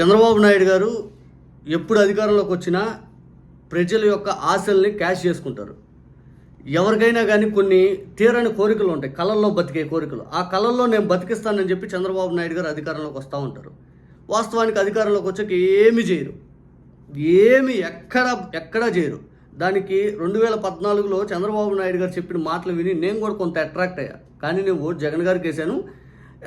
చంద్రబాబు నాయుడు గారు ఎప్పుడు అధికారంలోకి వచ్చినా ప్రజల యొక్క ఆశల్ని క్యాష్ చేసుకుంటారు. ఎవరికైనా కానీ కొన్ని తీరని కోరికలు ఉంటాయి. కళల్లో బతికే కోరికలు. ఆ కళల్లో నేను బతికిస్తానని చెప్పి చంద్రబాబు నాయుడు గారు అధికారంలోకి వస్తూ ఉంటారు. వాస్తవానికి అధికారంలోకి వచ్చాక ఏమి చేయరు. ఏమి ఎక్కడ ఎక్కడా చేయరు. దానికి రెండు వేల పద్నాలుగులో చంద్రబాబు నాయుడు గారు చెప్పిన మాటలు విని నేను కూడా కొంత అట్రాక్ట్ అయ్యా. కానీ నేను ఓటు జగన్ గారికి వేసాను.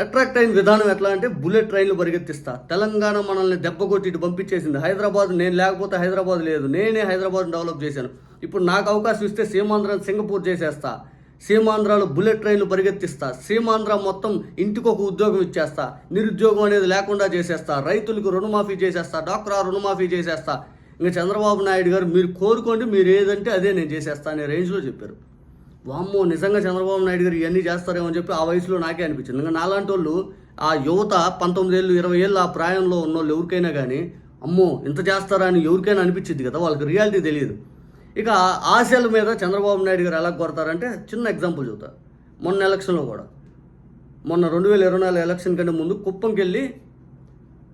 అట్రాక్ట్ అయిన విధానం ఎట్లా అంటే బుల్లెట్ ట్రైన్లు పరిగెత్తిస్తా. తెలంగాణ మనల్ని దెబ్బ కొట్టి ఇటు పంపించేసింది. హైదరాబాద్ నేను లేకపోతే హైదరాబాద్ లేదు. నేనే హైదరాబాద్ డెవలప్ చేశాను. ఇప్పుడు నాకు అవకాశం ఇస్తే సీమాంధ్రాన్ని సింగపూర్ చేసేస్తా. సీమాంధ్రాలో బుల్లెట్ ట్రైన్లు పరిగెత్తిస్తా. సీమాంధ్ర మొత్తం ఇంటికి ఒక ఉద్యోగం ఇచ్చేస్తా. నిరుద్యోగం అనేది లేకుండా చేసేస్తా. రైతులకు రుణమాఫీ చేసేస్తా. డాక్రా రుణమాఫీ చేసేస్తా. ఇంకా చంద్రబాబు నాయుడు గారు మీరు కోరుకోండి మీరు ఏదంటే అదే నేను చేసేస్తా అనే రేంజ్లో చెప్పారు. వామ్మో నిజంగా చంద్రబాబు నాయుడు గారు ఇవన్నీ చేస్తారేమో అని చెప్పి ఆ వయసులో నాకే అనిపించింది. ఇంకా నాలాంటి వాళ్ళు ఆ యువత పంతొమ్మిది ఏళ్ళు ఇరవై ఏళ్ళు ఆ ప్రాయంలో ఉన్న వాళ్ళు ఎవరికైనా కానీ అమ్మో ఇంత చేస్తారా అని ఎవరికైనా అనిపించింది కదా వాళ్ళకి రియాలిటీ తెలియదు. ఇక ఆశల మీద చంద్రబాబు నాయుడు గారు ఎలా కొడతారంటే చిన్న ఎగ్జాంపుల్ చూద్దాం. మొన్న ఎలక్షన్లో కూడా. మొన్న రెండు వేల ఇరవై నాలుగు ఎలక్షన్ కంటే ముందు కుప్పంకి వెళ్ళి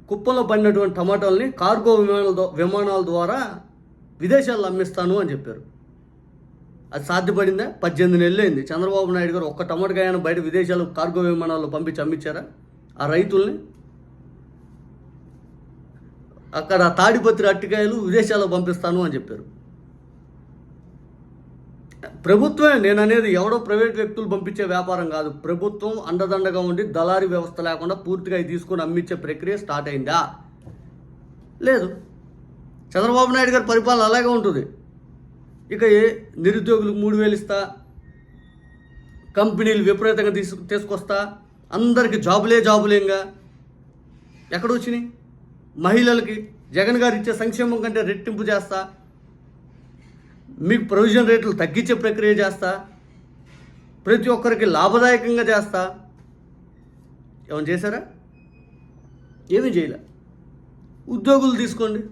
కుప్పంలో పడినటువంటి టమాటాలని కార్గో విమానాల విమానాల ద్వారా విదేశాల్లో అమ్మిస్తాను అని చెప్పారు. అది సాధ్యపడిందా? పద్దెనిమిది నెలలు అయింది చంద్రబాబు నాయుడు గారు ఒక్క టమాటకాయను బయట విదేశాలకు కార్గో విమానాల్లో పంపించి అమ్మించారా ఆ రైతుల్ని? అక్కడ తాడిపత్రి అట్టికాయలు విదేశాల్లో పంపిస్తాను అని చెప్పారు. ప్రభుత్వమే నేను అనేది ఎవడో ప్రైవేట్ వ్యక్తులు పంపించే వ్యాపారం కాదు. ప్రభుత్వం అండదండగా ఉండి దళారీ వ్యవస్థ లేకుండా పూర్తిగా తీసుకొని అమ్మించే ప్రక్రియ స్టార్ట్ అయిందా? లేదు. చంద్రబాబు నాయుడు గారి పరిపాలన అలాగే ఉంటుంది. ఇక ఏ నిరుద్యోగులకు మూడు వేలు ఇస్తా కంపెనీలు విపరీతంగా తీసు తీసుకొస్తా అందరికి జాబులే జాబులేంగా. ఎక్కడ వచ్చినాయి? మహిళలకి జగన్ గారు ఇచ్చే సంక్షేమం కంటే రెట్టింపు చేస్తా. మీకు ప్రొవిజన్ రేట్లు తగ్గించే ప్రక్రియ చేస్తా. ప్రతి ఒక్కరికి లాభదాయకంగా చేస్తా. ఏమైనా చేశారా? ఏమీ చేయలే. ఉద్యోగులు తీసుకోండి.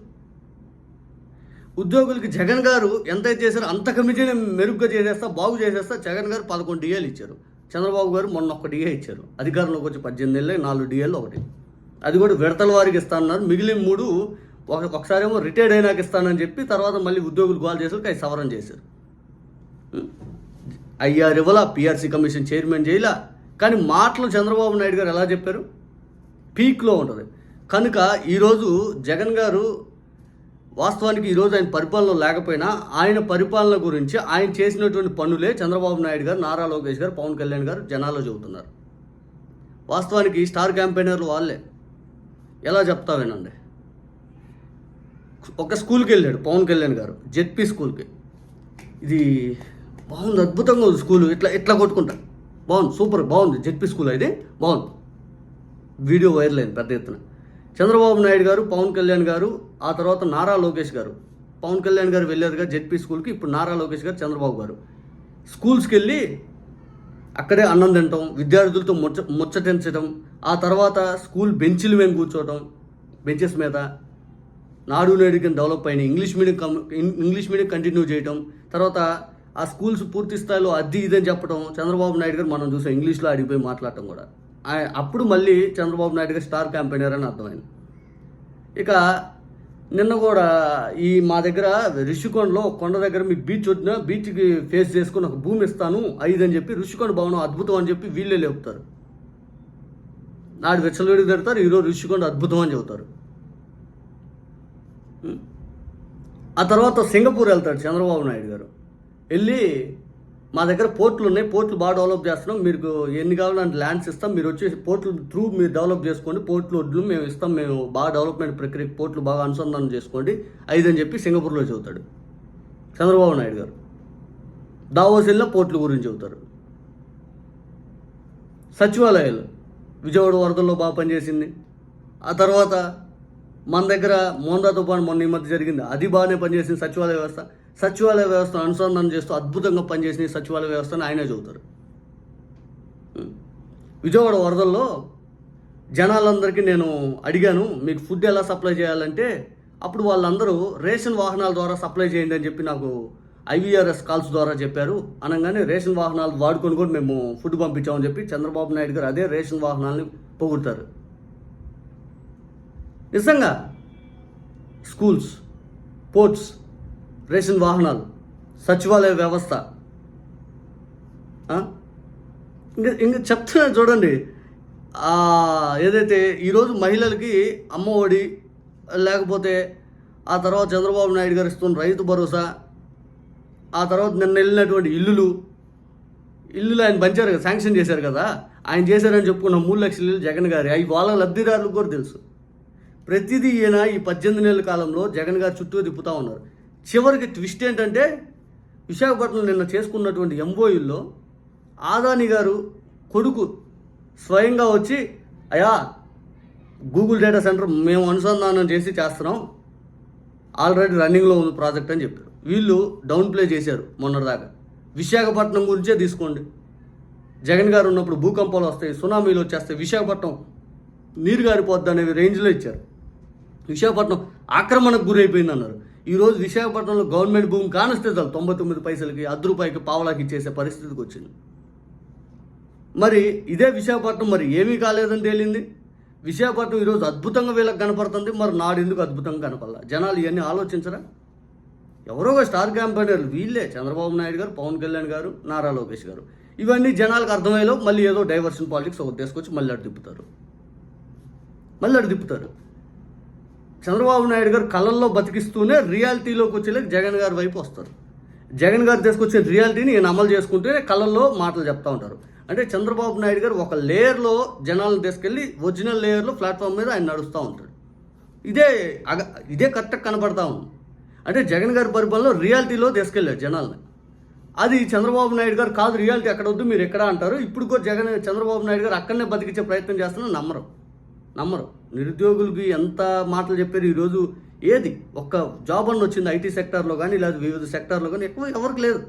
ఉద్యోగులకి జగన్ గారు ఎంతైతే చేశారో అంత కమిటీ మెరుగ్గా చేసేస్తా బాగు చేసేస్తా జగన్ గారు పదకొండు డిఏలు ఇచ్చారు. చంద్రబాబు గారు మొన్న ఒక్క డిఏ ఇచ్చారు. అధికారంలోకి వచ్చి పద్దెనిమిది నెలలు నాలుగు డిఏలు ఒకటి. అది కూడా విడతల వారికి ఇస్తానన్నారు. మిగిలిన మూడు ఒక ఒకసారేమో రిటైర్డ్ అయినాక ఇస్తానని చెప్పి తర్వాత మళ్ళీ ఉద్యోగులు కాల్ చేశారు అవి సవరణ చేశారు. ఐఆర్ ఇవ్వాల పిఆర్సీ కమిషన్ చైర్మన్ చేయలా. కానీ మాటలు చంద్రబాబు నాయుడు గారు ఎలా చెప్పారు? పీక్లో ఉంటుంది. కనుక ఈరోజు జగన్ గారు వాస్తవానికి ఈరోజు ఆయన పరిపాలన లేకపోయినా ఆయన పరిపాలన గురించి ఆయన చేసినటువంటి పనులే చంద్రబాబు నాయుడు గారు నారా లోకేష్ గారు పవన్ కళ్యాణ్ గారు జనాల్లో చెబుతున్నారు. వాస్తవానికి స్టార్ క్యాంపెయినర్లు వాళ్ళే. ఎలా చెప్తా వినండి. ఒక స్కూల్కి వెళ్ళాడు పవన్ కళ్యాణ్ గారు జెడ్పీ స్కూల్కి. ఇది బాగుంది అద్భుతంగా ఉంది స్కూల్ ఇట్లా ఇట్లా కొట్టుకుంటా. బాగుంది సూపర్ బాగుంది జెడ్పీ స్కూల్ అయితే బాగుంది. వీడియో వైరల్ అయింది పెద్ద ఎత్తున. చంద్రబాబు నాయుడు గారు పవన్ కళ్యాణ్ గారు ఆ తర్వాత నారా లోకేష్ గారు. పవన్ కళ్యాణ్ గారు వెళ్ళారుగా జెడ్పీ స్కూల్కి ఇప్పుడు నారా లోకేష్ గారు చంద్రబాబు గారు. స్కూల్స్కి వెళ్ళి అక్కడే అన్నం తినటం విద్యార్థులతో ముచ్చ ముచ్చటించడం ఆ తర్వాత స్కూల్ బెంచీలు మేము కూర్చోవటం బెంచెస్ మీద. నాడు నేడు కింద డెవలప్ అయిన English medium come English medium continue చేయటం తర్వాత ఆ స్కూల్స్ పూర్తి స్థాయిలో అది ఇదని చెప్పడం చంద్రబాబు నాయుడు గారు మనం చూసాం ఇంగ్లీష్లో అడిగిపోయి మాట్లాడటం కూడా. అప్పుడు మళ్ళీ చంద్రబాబు నాయుడు స్టార్ క్యాంపెయినర్ అని అర్థమైంది. ఇక నిన్న కూడా ఈ మా దగ్గర ఋషికొండలో కొండ దగ్గర మీ బీచ్ వచ్చిన బీచ్కి ఫేస్ చేసుకుని ఒక భూమి ఇస్తాను ఐదు అని చెప్పి ఋషికొండ భవనం అద్భుతం అని చెప్పి వీళ్ళే లేపుతారు. నాడు విచ్చలవిడి తిడతారు ఈరోజు ఋషికొండ అద్భుతం అని చెబుతారు. ఆ తర్వాత సింగపూర్ వెళ్తాడు చంద్రబాబు నాయుడు గారు. వెళ్ళి మా దగ్గర పోర్ట్లు ఉన్నాయి. పోర్ట్లు బాగా డెవలప్ చేస్తున్నాం. మీకు ఎన్ని కావాలంటే ల్యాండ్స్ ఇస్తాం. మీరు వచ్చి పోర్ట్లు త్రూ మీరు డెవలప్ చేసుకోండి. పోర్ట్లు వడ్లు మేము ఇస్తాం. మేము బాగా డెవలప్మెంట్ ప్రక్రియ పోర్ట్లు బాగా అనుసంధానం చేసుకోండి. ఐదు అని చెప్పి సింగపూర్లో చెబుతాడు. చంద్రబాబు నాయుడు గారు. దావోసిల్లో పోర్ట్ల గురించి చెబుతారు. సచివాలయాలు. విజయవాడ వరదల్లో బాగా పనిచేసింది. ఆ తర్వాత మన దగ్గర మోందా తుఫాన్ మొన్న ఈ మధ్య జరిగింది. అది బాగానే పనిచేసింది సచివాలయ వ్యవస్థ. సచివాలయ వ్యవస్థను అనుసంధానం చేస్తూ అద్భుతంగా పనిచేసిన సచివాలయ వ్యవస్థను ఆయనే చెబుతారు విజయవాడ వరదల్లో జనాలందరికీ నేను అడిగాను మీకు ఫుడ్ ఎలా సప్లై చేయాలంటే అప్పుడు వాళ్ళందరూ రేషన్ వాహనాల ద్వారా సప్లై చేయండి అని చెప్పి నాకు ఐవీఆర్ఎస్ కాల్స్ ద్వారా చెప్పారు. అనగానే రేషన్ వాహనాలు వాడుకొని కూడా మేము ఫుడ్ పంపించామని చెప్పి చంద్రబాబు నాయుడు గారు అదే రేషన్ వాహనాలని పొగుడతారు. నిజంగా స్కూల్స్ పోర్ట్స్ రేషన్ వాహనాలు సచివాలయ వ్యవస్థ. ఇంకా ఇంకా చెప్తున్నా చూడండి. ఏదైతే ఈరోజు మహిళలకి అమ్మ ఒడి లేకపోతే ఆ తర్వాత చంద్రబాబు నాయుడు గారు ఇస్తున్న రైతు భరోసా ఆ తర్వాత నిన్న వెళ్ళినటువంటి ఇల్లులు ఇల్లులు ఆయన పంచారు కదా శాంక్షన్ చేశారు కదా ఆయన చేశారని చెప్పుకున్న మూడు లక్షల ఇల్లు జగన్ గారి. అవి వాళ్ళ లబ్ధిదారులకు కూడా తెలుసు. ప్రతిదీ ఈయన ఈ పద్దెనిమిది నెలల కాలంలో జగన్ గారు చుట్టూ తిప్పుతూ ఉన్నారు. చివరికి ట్విస్ట్ ఏంటంటే విశాఖపట్నం నిన్న చేసుకున్నటువంటి ఎంబోయిల్లో ఆదాని గారు కొడుకు స్వయంగా వచ్చి అయా గూగుల్ డేటా సెంటర్ మేము అనుసంధానం చేసి చేస్తున్నాం. ఆల్రెడీ రన్నింగ్లో ఉంది ప్రాజెక్ట్ అని చెప్పారు. వీళ్ళు డౌన్ ప్లే చేశారు మొన్నటిదాకా. విశాఖపట్నం గురించే తీసుకోండి. జగన్ గారు ఉన్నప్పుడు భూకంపాలు వస్తాయి సునామీలు వచ్చేస్తాయి విశాఖపట్నం నీరు గారిపోద్ది అనే రేంజ్లో ఇచ్చారు. విశాఖపట్నం ఆక్రమణకు గురైపోయింది అన్నారు ఈరోజు విశాఖపట్నంలో గవర్నమెంట్ భూమి కానిస్తే చాలు తొంభై తొమ్మిది పైసలకి అర్ధ రూపాయికి పావలాకి ఇచ్చేసే పరిస్థితికి వచ్చింది. మరి ఇదే విశాఖపట్నం మరి ఏమీ కాలేదని తేలింది? విశాఖపట్నం ఈరోజు అద్భుతంగా వీళ్ళకి కనపడుతుంది మరి నాడెందుకు అద్భుతంగా కనపడాల? జనాలు ఇవన్నీ ఆలోచించరా? ఎవరో ఒక స్టార్ క్యాంపెయినర్లు వీళ్ళే చంద్రబాబు నాయుడు గారు పవన్ కళ్యాణ్ గారు నారా లోకేష్ గారు. ఇవన్నీ జనాలకు అర్థమయ్యేలో మళ్ళీ ఏదో డైవర్షన్ పాలిటిక్స్ ఒకటి తీసుకొచ్చి మళ్ళీ అటు తిప్పుతారు. మళ్ళీ అటు తిప్పుతారు. చంద్రబాబు నాయుడు గారు కళల్లో బతికిస్తూనే రియాలిటీలోకి వచ్చేలాగా జగన్ గారి వైపు వస్తారు. జగన్ గారు తీసుకొచ్చే రియాలిటీని ఈయన అమలు చేసుకుంటూనే కళల్లో మాటలు చెప్తా ఉంటారు. అంటే చంద్రబాబు నాయుడు గారు ఒక లేయర్లో జనాలను తీసుకెళ్ళి ఒరిజినల్ లేయర్లో ప్లాట్ఫామ్ మీద ఆయన నడుస్తూ ఉంటాడు ఇదే అగ ఇదే కరెక్ట్గా కనపడతా ఉంది. అంటే జగన్ గారి పరిపాలనలో రియాలిటీలో తీసుకెళ్ళారు జనాల్ని. అది చంద్రబాబు నాయుడు గారు కాదు రియాలిటీ ఎక్కడ వద్దు మీరు ఎక్కడ అంటారు. ఇప్పుడు కూడా జగన్ చంద్రబాబు నాయుడు గారు అక్కడనే బతికించే ప్రయత్నం చేస్తున్నా నమ్మరు. నమ్మరు. నిరుద్యోగులకి ఎంత మాటలు చెప్పారు ఈరోజు? ఏది? ఒక్క జాబ్ అన్న వచ్చింది ఐటీ సెక్టార్లో కానీ లేదా వివిధ సెక్టార్లో కానీ ఎక్కువ ఎవరికి లేదు.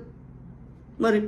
మరి